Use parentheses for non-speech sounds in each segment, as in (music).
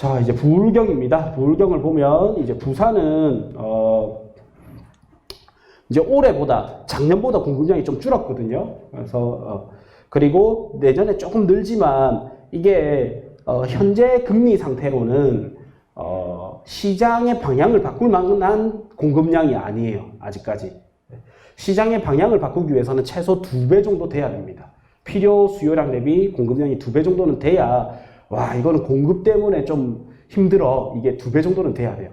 자, 이제 부울경입니다. 부울경을 보면 이제 부산은 어 이제 올해보다 작년보다 공급량이 좀 줄었거든요. 그래서 어 그리고 내년에 조금 늘지만 이게 어 현재 금리 상태로는 어 시장의 방향을 바꿀 만한 공급량이 아니에요. 아직까지. 시장의 방향을 바꾸기 위해서는 최소 두 배 정도 돼야 됩니다. 필요 수요량 대비 공급량이 두 배 정도는 돼야 와 이거는 공급 때문에 좀 힘들어 이게 두 배 정도는 돼야 돼요.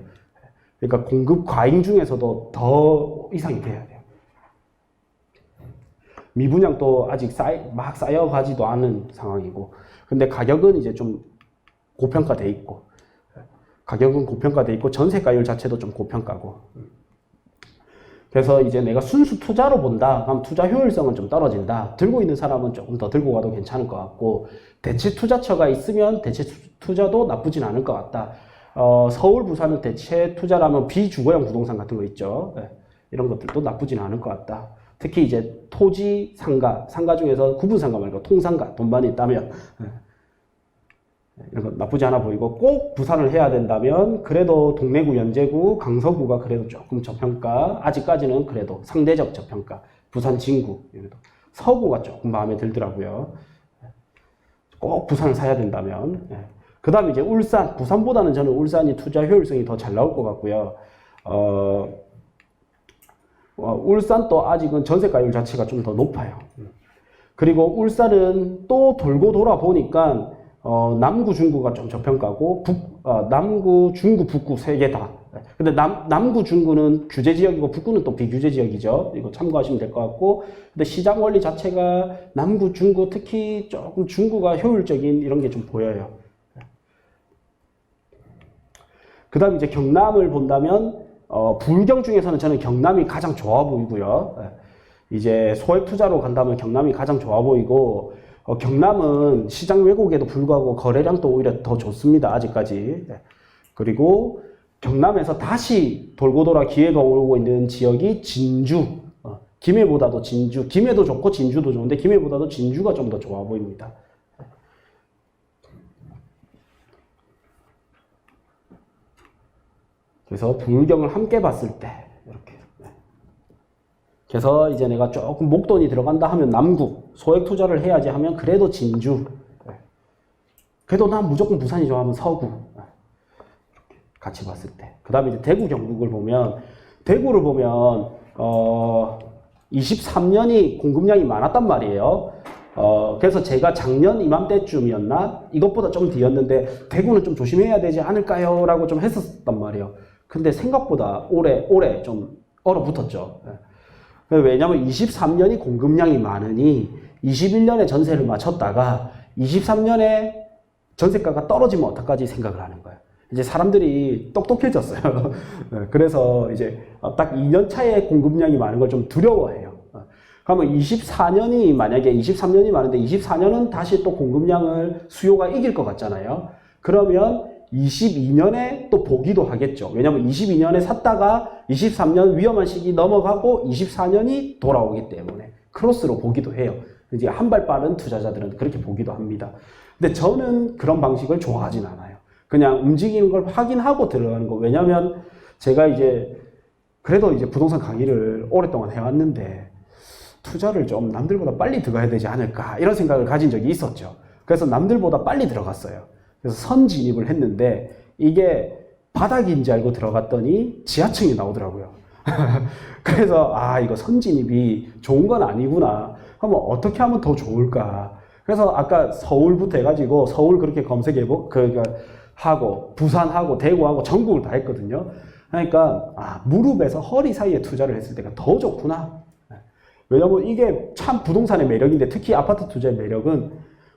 그러니까 공급 과잉 중에서도 더 이상이 돼야 돼요. 미분양도 아직 쌓이, 막 쌓여가지도 않은 상황이고 근데 가격은 이제 좀 고평가돼 있고 가격은 고평가돼 있고 전세가율 자체도 좀 고평가고 그래서 이제 내가 순수 투자로 본다. 그럼 투자 효율성은 좀 떨어진다. 들고 있는 사람은 조금 더 들고 가도 괜찮을 것 같고 대체 투자처가 있으면 대체 투- 투자도 나쁘진 않을 것 같다. 어, 서울, 부산은 대체 투자라면 비주거형 부동산 같은 거 있죠. 예, 이런 것들도 나쁘진 않을 것 같다. 특히 이제 토지 상가, 상가 중에서 구분 상가 말고 통상가, 돈 많이 있다면 예. 거 나쁘지 않아 보이고 꼭 부산을 해야 된다면 그래도 동래구, 연제구, 강서구가 그래도 조금 저평가 아직까지는 그래도 상대적 저평가 부산 진구 서구가 조금 마음에 들더라고요. 꼭 부산을 사야 된다면. 그 다음에 이제 울산 부산보다는 저는 울산이 투자 효율성이 더 잘 나올 것 같고요. 어, 어, 울산도 아직은 전세가율 자체가 좀 더 높아요. 그리고 울산은 또 돌고 돌아 보니까 어, 남구, 중구가 좀 저평가고 북, 어, 남구, 중구, 북구 세 개 다. 근데 남, 남구, 중구는 규제 지역이고 북구는 또 비규제 지역이죠. 이거 참고하시면 될 것 같고. 근데 시장 원리 자체가 남구, 중구 특히 조금 중구가 효율적인 이런 게 좀 보여요. 그 다음 이제 경남을 본다면 어, 불경 중에서는 저는 경남이 가장 좋아 보이고요. 예. 이제 소액 투자로 간다면 경남이 가장 좋아 보이고 어, 경남은 시장 왜곡에도 불구하고 거래량도 오히려 더 좋습니다. 아직까지. 예. 그리고 경남에서 다시 돌고 돌아 기회가 오고 있는 지역이 진주. 어, 김해보다도 진주. 김해도 좋고 진주도 좋은데 김해보다도 진주가 좀 더 좋아 보입니다. 그래서 불경을 함께 봤을 때. 네. 그래서 이제 내가 조금 목돈이 들어간다 하면 남구 소액 투자를 해야지 하면 그래도 진주. 네. 그래도 난 무조건 부산이 좋아하면 서구. 네. 이렇게 같이 봤을 때. 그 다음에 이제 대구 경북을 보면 대구를 보면 어 23년이 공급량이 많았단 말이에요. 어, 그래서 제가 작년 이맘때쯤이었나? 이것보다 좀 뒤였는데, 대구는 좀 조심해야 되지 않을까요? 라고 좀 했었단 말이에요. 근데 생각보다 올해, 올해 좀 얼어붙었죠. 예. 왜냐면 23년이 공급량이 많으니, 21년에 전세를 맞췄다가, 23년에 전세가가 떨어지면 어떡하지 생각을 하는 거예요. 이제 사람들이 똑똑해졌어요. 예, (laughs) 그래서 이제 딱 2년 차에 공급량이 많은 걸 좀 두려워해요. 어, 그러면 24년이 만약에 23년이 많은데 24년은 다시 또 공급량을 수요가 이길 것 같잖아요. 그러면 22년에 또 보기도 하겠죠. 왜냐하면 22년에 샀다가 23년 위험한 시기 넘어가고 24년이 돌아오기 때문에 크로스로 보기도 해요. 이제 한 발 빠른 투자자들은 그렇게 보기도 합니다. 근데 저는 그런 방식을 좋아하진 않아요. 그냥 움직이는 걸 확인하고 들어가는 거. 왜냐면 제가 이제 그래도 이제 부동산 강의를 오랫동안 해왔는데 투자를 좀 남들보다 빨리 들어가야 되지 않을까 이런 생각을 가진 적이 있었죠. 그래서 남들보다 빨리 들어갔어요. 그래서 선 진입을 했는데 이게 바닥인지 알고 들어갔더니 지하층이 나오더라고요. (laughs) 그래서 아 이거 선 진입이 좋은 건 아니구나. 그러면 어떻게 하면 더 좋을까? 그래서 아까 서울부터 해가지고 서울 그렇게 검색해보 그러니까 하고 부산하고 대구하고 전국을 다 했거든요. 그러니까 아 무릎에서 허리 사이에 투자를 했을 때가 더 좋구나. 왜냐면 이게 참 부동산의 매력인데 특히 아파트 투자의 매력은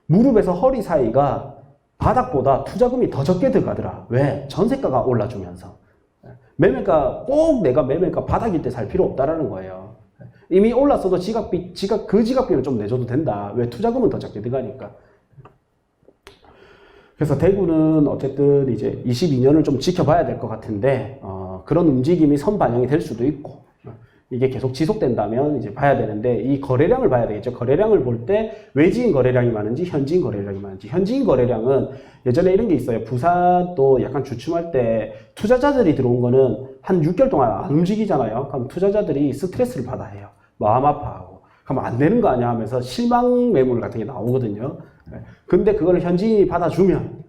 무릎에서 허리 사이가 바닥보다 투자금이 더 적게 들어가더라. 왜? 전세가가 올라주면서. 매매가 꼭 내가 매매가 바닥일 때 살 필요 없다라는 거예요. 이미 올랐어도 지각비, 지각, 그 지각비는 좀 내줘도 된다. 왜? 투자금은 더 적게 들어가니까. 그래서 대구는 어쨌든 이제 22년을 좀 지켜봐야 될 것 같은데, 어, 그런 움직임이 선 반영이 될 수도 있고, 이게 계속 지속된다면 이제 봐야 되는데 이 거래량을 봐야 되겠죠. 거래량을 볼 때 외지인 거래량이 많은지 현지인 거래량이 많은지 현지인 거래량은 예전에 이런 게 있어요. 부산도 약간 주춤할 때 투자자들이 들어온 거는 한 6개월 동안 안 움직이잖아요. 그럼 투자자들이 스트레스를 받아 해요. 마음 아파하고. 그럼 안 되는 거 아니야 하면서 실망 매물 같은 게 나오거든요. 네. 근데 그걸 현지인이 받아주면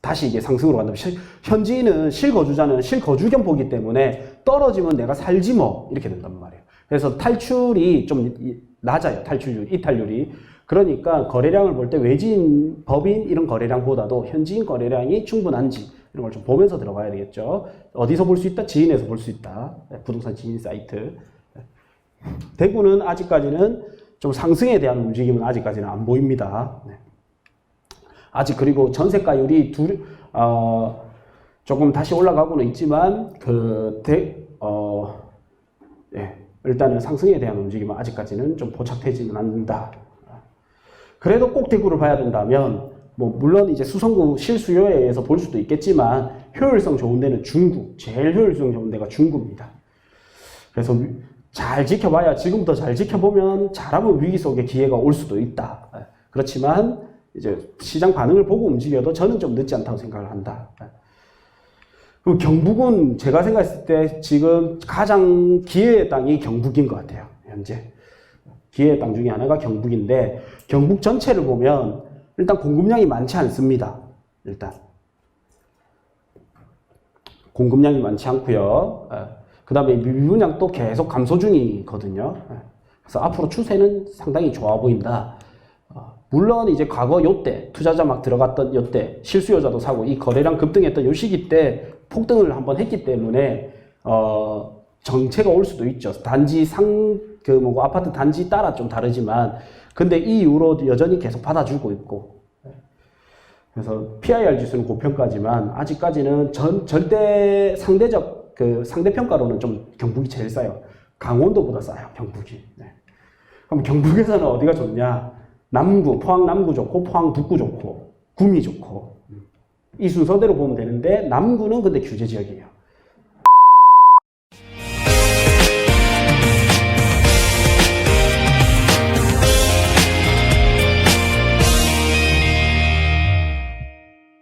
다시 이게 상승으로 간다면 실- 현지인은 실거주자는 실거주견 보기 때문에 떨어지면 내가 살지 뭐 이렇게 된단 말이에요. 그래서 탈출이 좀 이- 낮아요. 탈출률, 이탈률이. 그러니까 거래량을 볼 때 외지인, 법인 이런 거래량보다도 현지인 거래량이 충분한지 이런 걸 좀 보면서 들어가야 되겠죠. 어디서 볼 수 있다? 지인에서 볼 수 있다. 네, 부동산 지인 사이트. 네. 대구는 아직까지는 좀 상승에 대한 움직임은 아직까지는 안 보입니다. 네. 아직 그리고 전세가율이 둘, 어, 조금 다시 올라가고는 있지만 그 대, 어, 예, 일단은 상승에 대한 움직임은 아직까지는 좀 포착되지는 않는다. 그래도 꼭 대구를 봐야 된다면 뭐 물론 이제 수성구 실수요에 의해서 볼 수도 있겠지만 효율성 좋은 데는 중구, 제일 효율성 좋은 데가 중구입니다. 그래서 위- 잘 지켜봐야 지금부터 잘 지켜보면 잘하면 위기 속에 기회가 올 수도 있다. 예, 그렇지만 이제 시장 반응을 보고 움직여도 저는 좀 늦지 않다고 생각을 한다. 예. 그리고 경북은 제가 생각했을 때 지금 가장 기회의 땅이 경북인 것 같아요. 현재. 기회의 땅 중에 하나가 경북인데 경북 전체를 보면 일단 공급량이 많지 않습니다. 일단. 공급량이 많지 않고요. 그 다음에 미분양도 계속 감소 중이거든요. 예. 그래서 앞으로 추세는 상당히 좋아 보인다. 어, 물론 이제 과거 요때 투자자 막 들어갔던 요때 실수요자도 사고 이 거래량 급등했던 요 시기 때 폭등을 한번 했기 때문에 어 정체가 올 수도 있죠. 단지 상 그 뭐고 아파트 단지 따라 좀 다르지만 근데 이 이후로 여전히 계속 받아주고 있고 그래서 PIR 지수는 고평가지만 아직까지는 전 절대 상대적 그 상대 평가로는 좀 경북이 제일 싸요. 강원도보다 싸요. 경북이. 네. 그럼 경북에서는 어디가 좋냐? 남구, 포항 남구 좋고 포항 북구 좋고 구미 좋고 이 순서대로 보면 되는데 남구는 근데 규제 지역이에요.